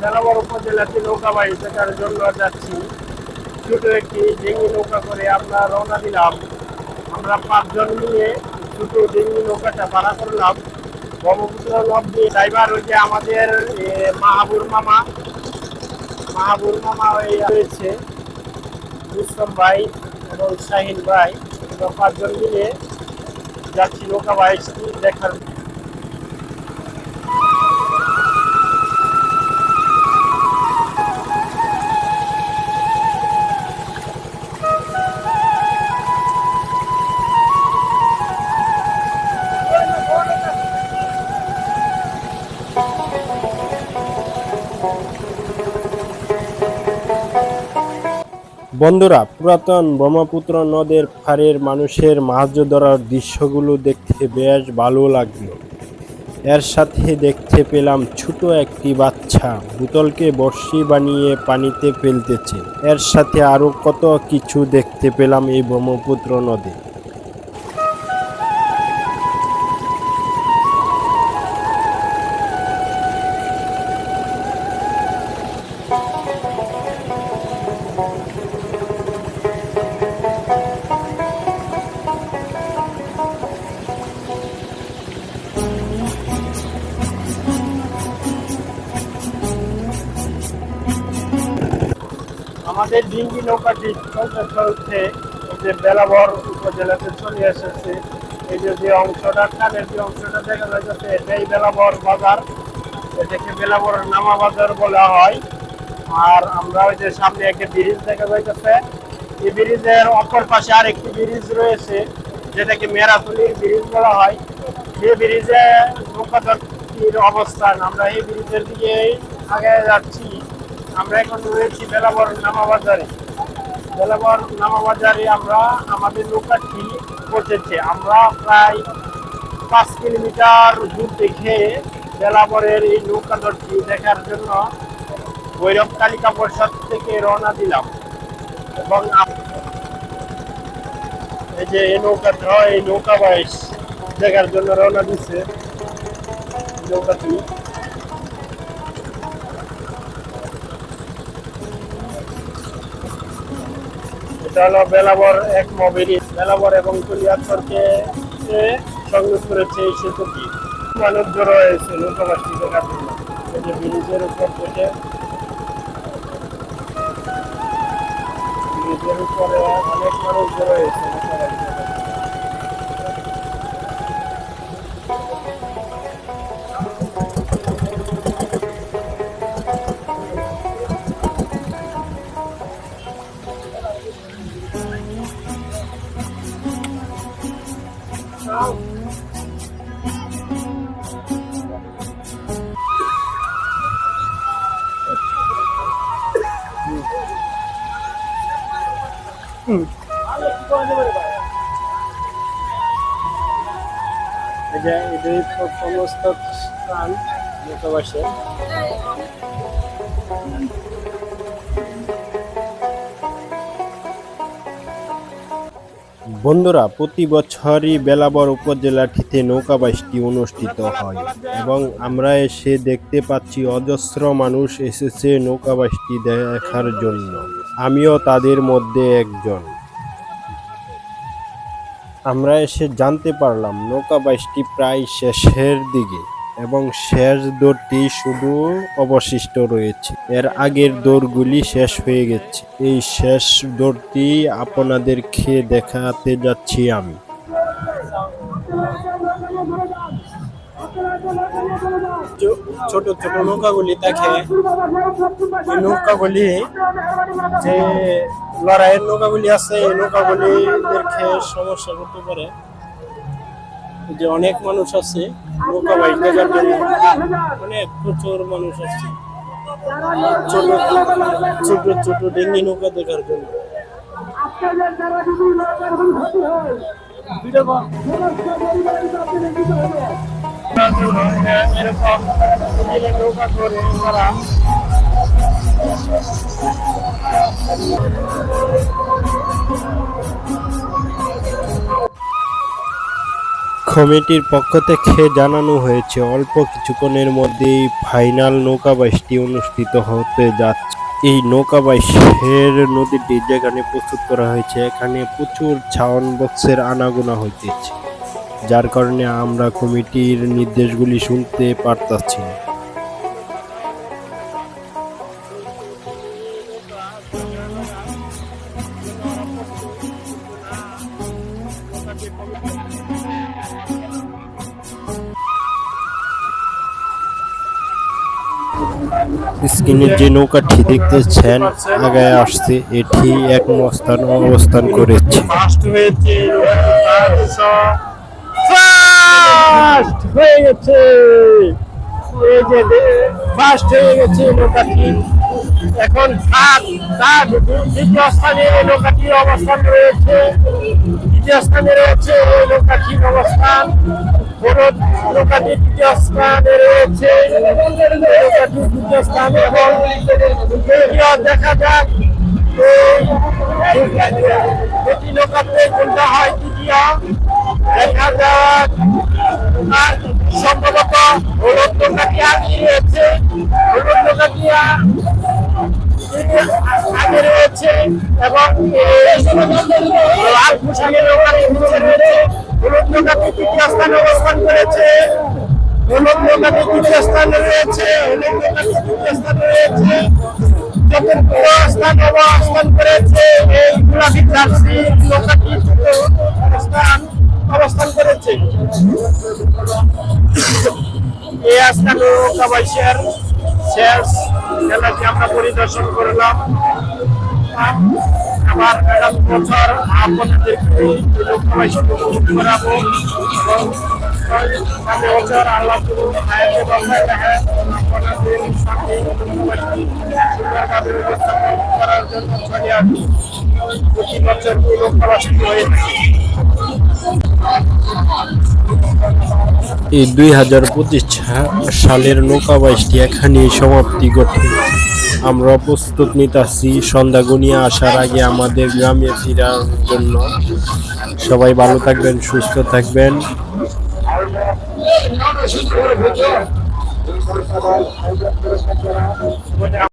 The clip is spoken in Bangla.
বেলাবর উপজেলাতে নৌকা বাড়ি দেখার জন্য যাচ্ছি। ছোট একটি ডিঙ্গি নৌকা করে আমরা রওনা দিলাম। আমরা পাঁচজন মিলে ছোট ডেঙ্গি নৌকাটা ভাড়া করলাম। ব্রহ্মপুত্র নদী ড্রাইভার হচ্ছে আমাদের মাহাবুর মামা। মাহাবুর মামা রয়েছে রুস্তম ভাই এবং শাহিন ভাই। আমরা পাঁচজন মিলে যাচ্ছি নৌকা বাইশটি দেখার বন্ধুরা, পুরাতন ব্রহ্মপুত্র নদের পাড়ের মানুষের মাছ ধরার দৃশ্যগুলো দেখতে বেশ ভালো লাগল। এর সাথে দেখতে পেলাম ছোট একটি বাচ্চা, বোতলকে বর্ষি বানিয়ে পানিতে ফেলতেছে। এর সাথে আরও কত কিছু দেখতে পেলাম এই ব্রহ্মপুত্র নদে। আমাদের ডিঙ্গি নৌকাটি চলতে এই যে বেলাবর উপজেলাতে চলে এসেছে, এই যে যে অংশটা, কানের যে অংশটা দেখা যাচ্ছে, এটাই বেলাবর বাজার। এটাকে বেলাবর নামা বাজার বলা হয়। আর আমরা ওই যে সামনে একটা ব্রিজ দেখা যাইতেছে। এই ব্রিজের অপর পাশে আর একটি ব্রিজ রয়েছে, যেটাকে মেরাতুলির ব্রিজ বলা হয়। এই ব্রিজে নৌকাদটির অবস্থান, আমরা এই ব্রিজের দিকে আগে যাচ্ছি। আমরা এখন রয়েছি বেলাবর নামাবাজারে বেলাবর নামাবাজারে আমরা আমাদের নৌকাটি পৌঁছেছে। আমরা প্রায় পাঁচ কিলোমিটার দূর থেকে বেলাবরের এই নৌকাদরটি দেখার জন্য ভৈরব তালিকা পরিষদ থেকে রওনা দিলাম। এবং এই যে এই নৌকাটা এই নৌকা বাইশ দেখার জন্য রওনা দিচ্ছে নৌকাটি এটা হলো বেলাবর এক মবিলি বেলাবর এবং কুলিয়াচরকে সংযোগ করেছে এই সেতুটি। মানুষ জড়ো হয়েছে নৌকাবাসী দেখার জন্য এটি ব্রিজের উপর থেকে ব্রিজের উপরে অনেক মানুষ জড়ো হয়েছে নৌকাবাসী এটাই সমস্ত স্থান নৌকাবাসী বন্ধুরা প্রতি বছরই বেলাবর উপজেলাটিতে নৌকাবাসটি অনুষ্ঠিত হয় এবং আমরা এসে দেখতে পাচ্ছি অজস্র মানুষ এসেছে নৌকাবাসটি দেখার জন্য। আমিও তাদের মধ্যে একজন। আমরা এসে জানতে পারলাম, নৌকা বাইশটি প্রায় শেষের দিকে এবং শেষ দৌড়টি শুধু অবশিষ্ট রয়েছে। এর আগের দৌড়গুলি শেষ হয়ে গেছে। এই শেষ দৌড়টি আপনাদের খেয়ে দেখাতে যাচ্ছি আমি। ছোট ছোট নৌকাগুলি দেখে এই নৌকাগুলি যে লড়াইয়ের নৌকাগুলি আছে, এই নৌকাগুলি দেখে সমস্যা করতে পারে। যে অনেক মানুষ আছে নৌকা বাইক দেখার জন্য। অনেক প্রচুর মানুষ আছে। ছোট ছোট ছোট ডেঙ্গি নৌকা দেখার জন্য। আপনাদের কমিটির পক্ষ থেকে জানানো হয়েছে, অল্প কিছুক্ষণের মধ্যেই ফাইনাল নৌকাবাইশটি অনুষ্ঠিত হতে যাচ্ছে। এই নৌকাবাইশের নদীটি যেখানে প্রস্তুত করা হয়েছে, এখানে প্রচুর ছাউন বক্সের আনাগোনা হইতেছে। যার কারণে আমরা কমিটির নির্দেশগুলি শুনতে পারতাছি না। স্ক্রিনের যে নৌকাটি দেখতেছেন, আগায় আসছে। এটি এক মস্তান অবস্থান করেছে। ফার্স্ট হয়ে গেছে। এই যে ফার্স্ট হয়ে গেছে নৌকাটি। এখন থার্ড থার্ড দ্বিতীয় স্থানে এই নৌকাটির অবস্থান রয়েছে। দ্বিতীয় স্থানে রয়েছে এই নৌকাটির অবস্থান। হলুদ নৌকাটি তৃতীয় স্থানে রয়েছে নৌকাটি তৃতীয় স্থান এবং দেখা যাক। দুটি নৌকাতে কোনটা হয় তৃতীয়। দেখা যাক। সম্ভবত হলুদ নৌকাটি আগে রয়েছে? হলুদ আগে রয়েছে? এবং লাল পোশাকের নৌকাটি নিচে অবস্থান করেছে? হলুদ নৌকাটি তৃতীয় রয়েছে? হলুদ স্থানে রয়েছে? এই গোলাপি জার্সি করেছে এই আজকে নৌকা বাইশের শেষ খেলাটি আমরা পরিদর্শন করলাম। আবার আপনাদেরকে এই নৌকা করাবো। এবং বছর আল্লাহ আপনাদের প্রতি বছর এই হয়ে থাকে এই দুই হাজার পঁচিশ সালের নৌকাবাইশটি এখানেই সমাপ্তি ঘটে। আমরা প্রস্তুত নিতেছি, সন্ধ্যা গনিয়ে আসার আগে আমাদের গ্রামে ফেরার জন্য। সবাই ভালো থাকবেন, সুস্থ থাকবেন।